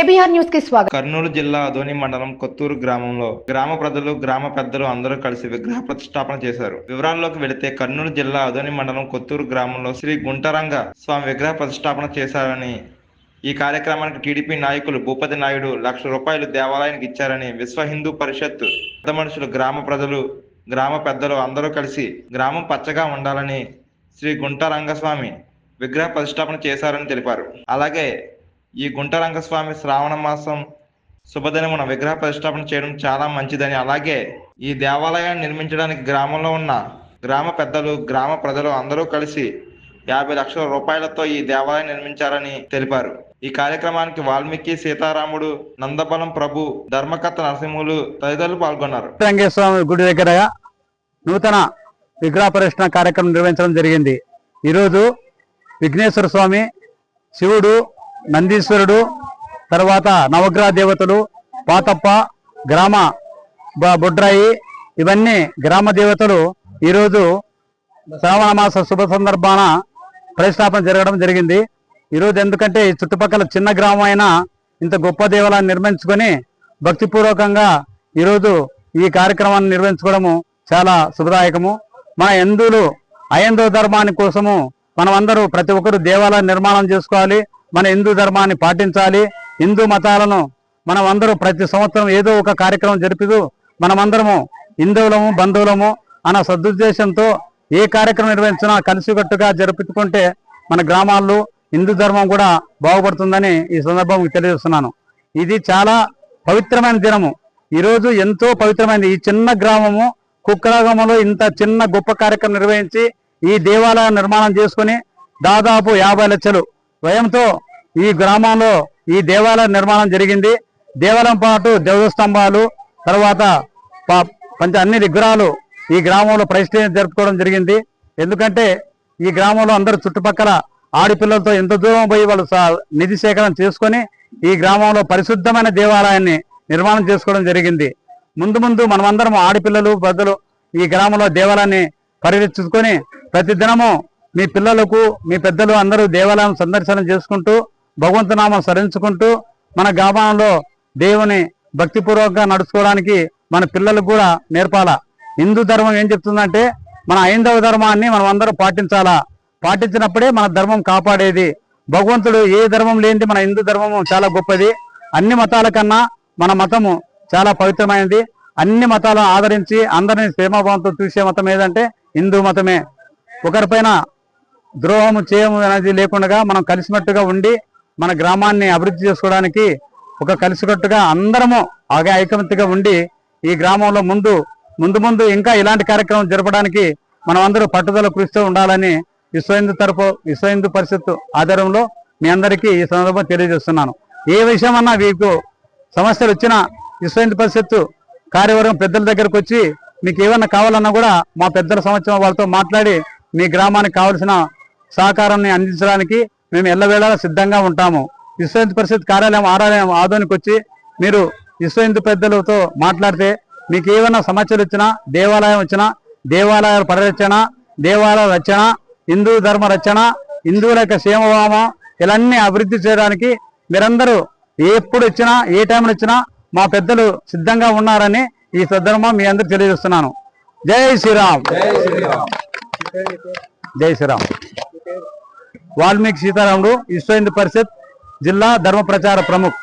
KBR న్యూస్కి స్వాగతం. కర్నూలు జిల్లా అదోని మండలం కొత్తూరు గ్రామంలో గ్రామ ప్రజలు గ్రామ పెద్దలు అందరూ కలిసి విగ్రహ ప్రతిష్టాపన చేశారు. వివరాల్లోకి వెళితే కర్నూలు జిల్లా అదోని మండలం కొత్తూరు గ్రామంలో శ్రీ గుంటరంగ స్వామి విగ్రహ ప్రతిష్టాపన చేశారని ఈ కార్యక్రమానికి టీడీపీ నాయకులు భూపతి నాయుడు లక్ష రూపాయలు దేవాలయానికి ఇచ్చారని విశ్వ హిందూ పరిషత్ పెద్ద మనుషులు గ్రామ ప్రజలు గ్రామ పెద్దలు అందరూ కలిసి గ్రామం పచ్చగా ఉండాలని శ్రీ గుంటరంగస్వామి విగ్రహ ప్రతిష్టాపన చేశారని తెలిపారు. అలాగే ఈ గుంట రంగస్వామి శ్రావణ మాసం శుభదినమున విగ్రహ ప్రతిష్టాపన చేయడం చాలా మంచిదని. అలాగే ఈ దేవాలయాన్ని నిర్మించడానికి గ్రామంలో ఉన్న గ్రామ పెద్దలు గ్రామ ప్రజలు అందరూ కలిసి యాభై లక్షల రూపాయలతో ఈ దేవాలయం నిర్మించారని తెలిపారు. ఈ కార్యక్రమానికి వాల్మీకి సీతారాముడు నందబలం ప్రభు ధర్మకర్త నరసింహులు తదితరులు పాల్గొన్నారు. వెంకటేశ్వర గుడి దగ్గర నూతన విగ్రహ పరిరక్షణ కార్యక్రమం నిర్వహించడం జరిగింది. ఈరోజు విఘ్నేశ్వర స్వామి శివుడు నందీశ్వరుడు తర్వాత నవగ్రహ దేవతలు పాతప్ప గ్రామ బ- బొడ్రాయి ఇవన్నీ గ్రామ దేవతలు ఈరోజు శ్రావణ మాస శుభ సందర్భాన ప్రతిష్టాపన జరగడం జరిగింది. ఈరోజు ఎందుకంటే ఈ చుట్టుపక్కల చిన్న గ్రామం అయినా ఇంత గొప్ప దేవాలయాన్ని నిర్మించుకొని భక్తిపూర్వకంగా ఈరోజు ఈ కార్యక్రమాన్ని నిర్వహించుకోవడము చాలా శుభదాయకము. మన హిందువులు అయందో ధర్మాని కోసము మనమందరూ ప్రతి ఒక్కరు దేవాలయం నిర్మాణం చేసుకోవాలి. మన హిందూ ధర్మాన్ని పాటించాలి. హిందూ మతాలను మనం అందరూ ప్రతి సంవత్సరం ఏదో ఒక కార్యక్రమం జరుపుతూ మనమందరము హిందువులము బంధువులము అన్న సదుద్దేశంతో ఏ కార్యక్రమం నిర్వహించినా కలిసికట్టుగా జరుపుకుంటే మన గ్రామాల్లో హిందూ ధర్మం కూడా బాగుపడుతుందని ఈ సందర్భం తెలియజేస్తున్నాను. ఇది చాలా పవిత్రమైన దినము. ఈరోజు ఎంతో పవిత్రమైనది ఈ చిన్న గ్రామము కుక్కరాగంలో ఇంత చిన్న గొప్ప కార్యక్రమం నిర్వహించి ఈ దేవాలయం నిర్మాణం చేసుకుని దాదాపు యాభై లక్షలు వ్యయంతో ఈ గ్రామంలో ఈ దేవాలయ నిర్మాణం జరిగింది. దేవాలయం పాటు దేవస్తంభాలు తర్వాత పంచ అన్ని విగ్రహాలు ఈ గ్రామంలో ప్రతిష్ఠ జరుపుకోవడం జరిగింది. ఎందుకంటే ఈ గ్రామంలో అందరు చుట్టుపక్కల ఆడపిల్లలతో ఎంత దూరం పోయి వాళ్ళు నిధి సేకరణ చేసుకొని ఈ గ్రామంలో పరిశుద్ధమైన దేవాలయాన్ని నిర్మాణం చేసుకోవడం జరిగింది. ముందు ముందు మనమందరం ఆడపిల్లలు పెద్దలు ఈ గ్రామంలో దేవాలయాన్ని పరిరక్షించుకొని ప్రతి దినము మీ పిల్లలకు మీ పెద్దలు అందరూ దేవాలయం సందర్శనం చేసుకుంటూ భగవంతునామం స్మరించుకుంటూ మన గ్రామంలో దేవుని భక్తిపూర్వకంగా నడుచుకోవడానికి మన పిల్లలకు కూడా నేర్పాలా. హిందూ ధర్మం ఏం చెప్తుందంటే మన ఐందవ ధర్మాన్ని మనం అందరూ పాటించాలా. పాటించినప్పుడే మన ధర్మం కాపాడేది. భగవంతుడు ఏ ధర్మం లేనిది మన హిందూ ధర్మము చాలా గొప్పది. అన్ని మతాల కన్నా మన మతము చాలా పవిత్రమైనది. అన్ని మతాలను ఆదరించి అందరినీ ప్రేమభావంతో చూసే మతం ఏదంటే హిందూ మతమే. ఒకరిపైన ద్రోహము చేయము అనేది లేకుండా మనం కలిసినట్టుగా ఉండి మన గ్రామాన్ని అభివృద్ధి చేసుకోవడానికి ఒక కలిసికట్టుగా అందరము ఆగే ఐకమత్యగా ఉండి ఈ గ్రామంలో ముందు ముందు ముందు ఇంకా ఇలాంటి కార్యక్రమం జరపడానికి మనం అందరూ పట్టుదల కృషితో ఉండాలని విశ్వ హిందూ తరపు విశ్వ హిందూ పరిషత్ ఆధారంలో మీ అందరికీ ఈ సందర్భం తెలియజేస్తున్నాను. ఏ విషయమన్నా మీకు సమస్యలు వచ్చినా విశ్వ హిందూ పరిషత్ కార్యవర్గం పెద్దల దగ్గరకు వచ్చి మీకు ఏమన్నా కావాలన్నా కూడా మా పెద్దల సంవత్సరం వాళ్ళతో మాట్లాడి మీ గ్రామానికి కావలసిన సహకారాన్ని అందించడానికి మేము ఎల్లవేళలా సిద్ధంగా ఉంటాము. విశ్వ హిందూ పరిషత్ కార్యాలయం ఆరాలయం ఆదోనికి వచ్చి మీరు విశ్వ హిందూ పెద్దలతో మాట్లాడితే మీకు ఏమైనా సమస్యలు వచ్చినా దేవాలయం వచ్చినా దేవాలయాల పరిరక్షణ దేవాలయ రచన హిందూ ధర్మ రచన హిందువుల యొక్క క్షేమభావం ఇవన్నీ అభివృద్ధి చేయడానికి మీరందరూ ఎప్పుడు వచ్చినా ఏ టైంలో వచ్చినా మా పెద్దలు సిద్ధంగా ఉన్నారని ఈ సందర్భం మీ అందరికి తెలియజేస్తున్నాను. జై శ్రీరామ్. జై శ్రీరామ్. వాల్మీకి సీతారాముడు విశ్వ హిందూ పరిషత్ జిల్లా ధర్మ ప్రచార ప్రముఖ్.